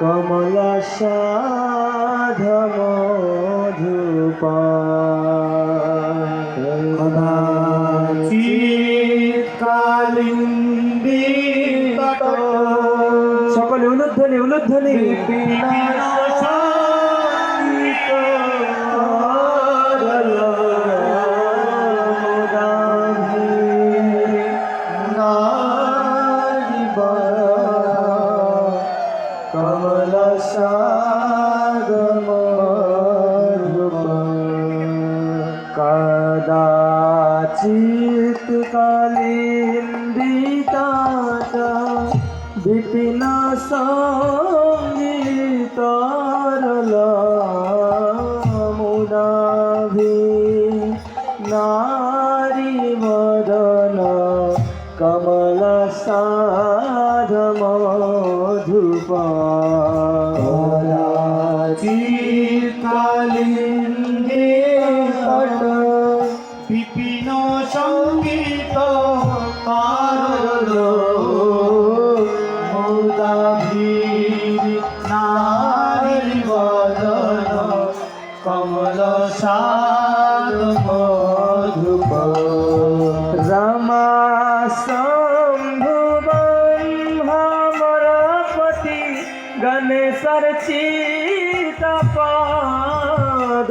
কমলা সাধ মধুপা সকলে উলুধ্বনি উলুধ্বনি। কদাচিত কালিন্দিতাত বিপিন সঙ্গীতরল মুদাভি বিপিন সংগীত পারল মৌদাভীর নারী বদন কমল সাদ মধুপ রমা গণেশর চিত পাদ।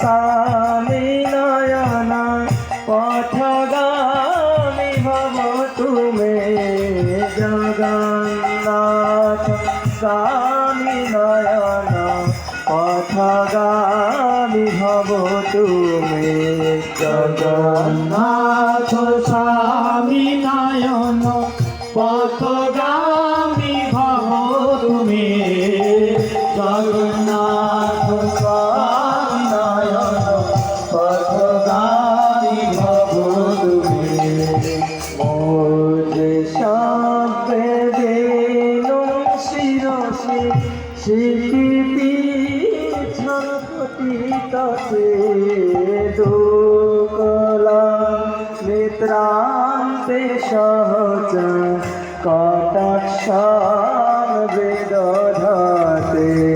স্বামী নয়ন পথগামী ভব তুমে জগন্নাথ স্বামী নয়ন পথগামী ভব তুমে জগন্নাথ স্বামী নয়ন পথগামী ভব তুমি জগন্নাথ স্বামী শিরসে পিছন পতিতসে দোকলা নেত্রান্তে সহজ কটাক্ষ